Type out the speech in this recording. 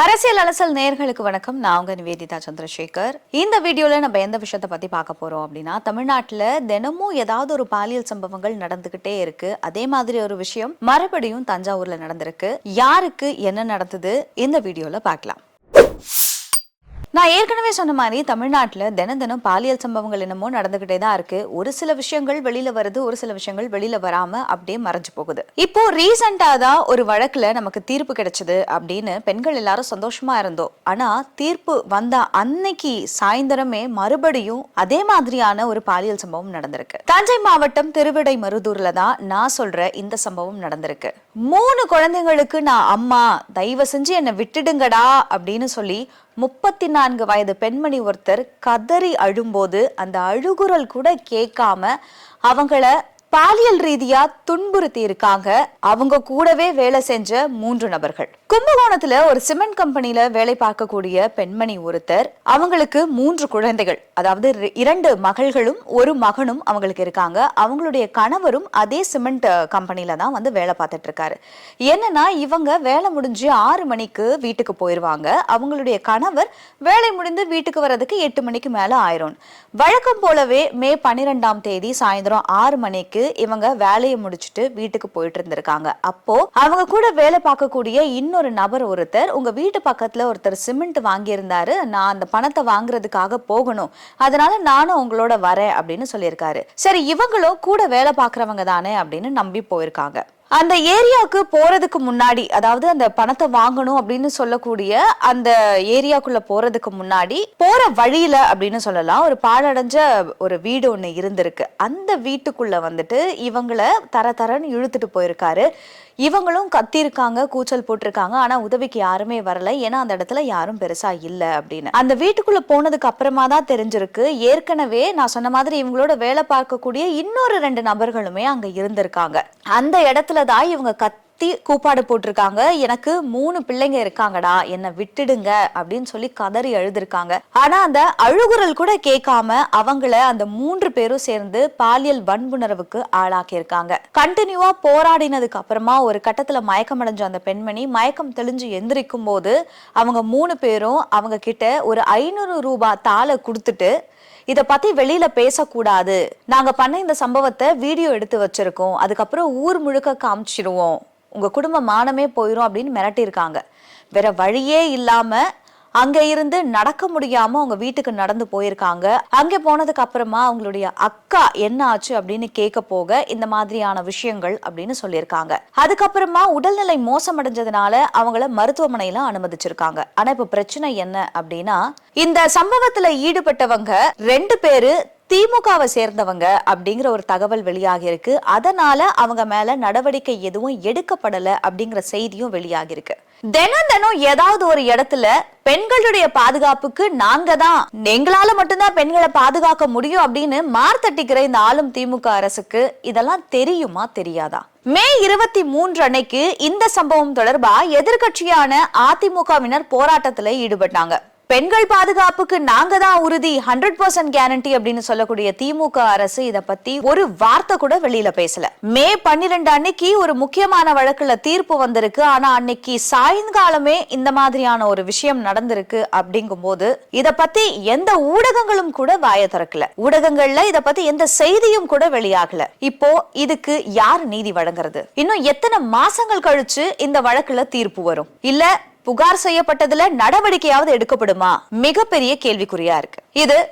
அரசியல் அலசல் நேர்களுக்கு வணக்கம். நான் உங்க நிவேதிதா சந்திரசேகர். இந்த வீடியோல நம்ம எந்த விஷயத்த பத்தி பார்க்க போறோம் அப்படின்னா தமிழ்நாட்டுல தினமும் ஏதாவது ஒரு பாலியல் சம்பவங்கள் நடந்துகிட்டே இருக்கு. அதே மாதிரி ஒரு விஷயம் மறுபடியும் தஞ்சாவூர்ல நடந்திருக்கு. யாருக்கு என்ன நடந்தது? இந்த வீடியோல பார்க்கலாம். நான் ஏற்கனவே சொன்ன மாதிரி தமிழ்நாட்டில் தினம் தினம் பாலியல் சம்பவங்கள் என்னமோ நடந்துகிட்டே தான் இருக்கு. ஒரு சில விஷயங்கள் வெளியில வருது ஒரு சில விஷயங்கள் வெளியில வராம அப்படியே மறைஞ்சு போகுது. இப்போ ரீசெண்டா தான் ஒரு வழக்குல நமக்கு தீர்ப்பு கிடைச்சது அப்படின்னு பெண்கள் எல்லாரும் சந்தோஷமா இருந்தோம். ஆனா தீர்ப்பு வந்த அன்னைக்கு சாயந்தரமே மறுபடியும் அதே மாதிரியான ஒரு பாலியல் சம்பவம் நடந்திருக்கு. தஞ்சை மாவட்டம் திருவிடை மருதூர்ல தான் நான் சொல்ற இந்த சம்பவம் நடந்திருக்கு. மூணு குழந்தைங்களுக்கு நான் அம்மா தயவு செஞ்சு என்னை விட்டுடுங்கடா அப்படின்னு சொல்லி முப்பத்தி நான்கு வயது பெண்மணி ஒருத்தர் கதறி அழும்போது அந்த அழுகுரல் கூட கேட்காம அவங்கள பாலியல் ரீதியா துன்புறுத்தி இருக்காங்க அவங்க கூடவே வேலை செஞ்ச மூன்று நபர்கள். கும்பகோணத்துல ஒரு சிமெண்ட் கம்பெனில வேலை பார்க்கக்கூடிய பெண்மணி ஒருத்தர் அவங்களுக்கு மூன்று குழந்தைகள். அதாவது இரண்டு மகள்களும் ஒரு மகனும் அவங்களுக்கு இருக்காங்க. அவங்களுடைய கணவரும் அதே சிமெண்ட் கம்பெனில தான் வந்து வேலை பார்த்துட்டு இருக்காரு. என்னன்னா இவங்க வேலை முடிஞ்சு ஆறு மணிக்கு வீட்டுக்கு போயிருவாங்க. அவங்களுடைய கணவர் வேலை முடிந்து வீட்டுக்கு வர்றதுக்கு எட்டு மணிக்கு மேல ஆயிரும். வழக்கம் போலவே மே பன்னிரெண்டாம் தேதி சாயந்தரம் ஆறு மணிக்கு இவங்க வேலையை முடிச்சுட்டு வீட்டுக்கு போயிட்டு இருந்திருக்காங்க. அப்போ அவங்க கூட வேலை பார்க்கக்கூடிய இன்னொரு நபர் ஒருத்தர் உங்க வீட்டு பக்கத்துல ஒருத்தர் சிமெண்ட் வாங்கியிருந்தாரு நான் அந்த பணத்தை வாங்குறதுக்காக போகணும். அதனால நானும் உங்களோட வரேன் அப்படின்னு சொல்லியிருக்காரு. சரி இவங்களும் கூட வேலை பார்க்கறவங்க தானே அப்படின்னு நம்பி போயிருக்காங்க. அந்த ஏரியாவுக்கு போறதுக்கு முன்னாடி அதாவது அந்த பணத்தை வாங்கணும் அப்படின்னு சொல்லக்கூடிய அந்த ஏரியாக்குள்ள போறதுக்கு முன்னாடி போற வழியில அப்படின்னு சொல்லலாம் ஒரு பாழடைஞ்ச ஒரு வீடு ஒண்ணு இருந்திருக்கு. அந்த வீட்டுக்குள்ள வந்துட்டு இவங்கள தர தரன்னு இழுத்துட்டு போயிருக்காரு. இவங்களும் கத்திருக்காங்க கூச்சல் போட்டிருக்காங்க. ஆனா உதவிக்கு யாருமே வரல. ஏன்னா அந்த இடத்துல யாரும் பெருசா இல்ல அப்படின்னு. அந்த வீட்டுக்குள்ள போனதுக்கு அப்புறமா தான் தெரிஞ்சிருக்கு. ஏற்கனவே நான் சொன்ன மாதிரி இவங்களோட வேலை பார்க்கக்கூடிய இன்னொரு ரெண்டு நபர்களுமே அங்க இருந்திருக்காங்க. அந்த இடத்துல தான் இவங்க கத்தி கூப்பாடு போட்டிருக்காங்க. எனக்கு மூணு பிள்ளைங்க இருக்காங்கடா. என்னை விட்டுடுங்க அப்படின்னு சொல்லி கதறி எழுதிருக்காங்க ஆனா அந்த அழுகுரல் கூட கேட்காம அவங்கள அந்த மூன்று பேரும் சேர்ந்து பாலியல் வன்புணர்வுக்கு ஆளாக்கியிருக்காங்க. கண்டினியூவா போராடினதுக்கு அப்புறமா ஒரு கட்டத்துல மயக்கமடைஞ்ச அந்த பெண்மணி மயக்கம் தெளிஞ்சு எந்திரிக்கும் போது அவங்க மூணு பேரும் அவங்க கிட்ட ஒரு ஐநூறு ரூபாய் தாளை கொடுத்துட்டு இத பத்தி வெளியில பேசக்கூடாது. நாங்க பண்ண இந்த சம்பவத்தை வீடியோ எடுத்து வச்சிருக்கோம். அதுக்கப்புறம் ஊர் முழுக்க காமிச்சிருவோம். உங்க குடும்ப மானமே போயிரும் அப்படின்னு மிரட்டியிருக்காங்க. வேற வழியே இல்லாம அங்க இருந்து நடக்க முடியாம அவங்க வீட்டுக்கு நடந்து போயிருக்காங்க. அங்க போனதுக்கு அப்புறமா அவங்களுடைய அக்கா என்ன ஆச்சு அப்படின்னு கேட்க போக இந்த மாதிரியான விஷயங்கள் அப்படின்னு சொல்லியிருக்காங்க. அதுக்கப்புறமா உடல்நிலை மோசமடைஞ்சதுனால அவங்கள மருத்துவமனையில அனுமதிச்சிருக்காங்க. ஆனா இப்ப பிரச்சனை என்ன அப்படின்னா இந்த சம்பவத்துல ஈடுபட்டவங்க ரெண்டு பேரு திமுகவை சேர்ந்தவங்க அப்படிங்கிற ஒரு தகவல் வெளியாகியிருக்கு. அதனால அவங்க மேல நடவடிக்கை எதுவும் எடுக்கப்படல அப்படிங்கிற செய்தியும் வெளியாகியிருக்கு. தினம் தினம் ஏதாவது ஒரு இடத்துல பெண்களுடைய பாதுகாப்புக்கு நாங்க தான் எங்களால மட்டும்தான் பெண்களை பாதுகாக்க முடியும் அப்படின்னு மார்த்தட்டிக்கிற இந்த ஆளும் திமுக அரசுக்கு இதெல்லாம் தெரியுமா தெரியாதா? மே இருபத்தி மூன்று அன்னைக்கு இந்த சம்பவம் தொடர்பா எதிர்க்கட்சியான அதிமுகவினர் போராட்டத்துல ஈடுபட்டாங்க. பெண்கள் பாதுகாப்புக்கு நாங்க தான் உறுதி ஹண்ட்ரட் பர்சன்ட் கேரண்டி அப்படின்னு சொல்லக்கூடிய திமுக அரசு இத பத்தி ஒரு வார்த்தை கூட வெளியில பேசல. மே பன்னிரெண்டு அன்னைக்கு ஒரு முக்கியமான வழக்குல தீர்ப்பு வந்திருக்கு. ஆனா அன்னைக்கு சாயங்காலமே இந்த மாதிரியான ஒரு விஷயம் நடந்திருக்கு அப்படிங்கும் போது இத பத்தி எந்த ஊடகங்களும் கூட வாய திறக்கல. ஊடகங்கள்ல இத பத்தி எந்த செய்தியும் கூட வெளியாகல. இப்போ இதுக்கு யார் நீதி வழங்குறது? இன்னும் எத்தனை மாசங்கள் கழிச்சு இந்த வழக்குல தீர்ப்பு வரும்? இல்ல புகார் செய்யப்பட்டதுல நடவடிக்கையாவது எடுக்கப்படுமா? மிகப்பெரிய கேள்விக்குறியா இருக்கு. இது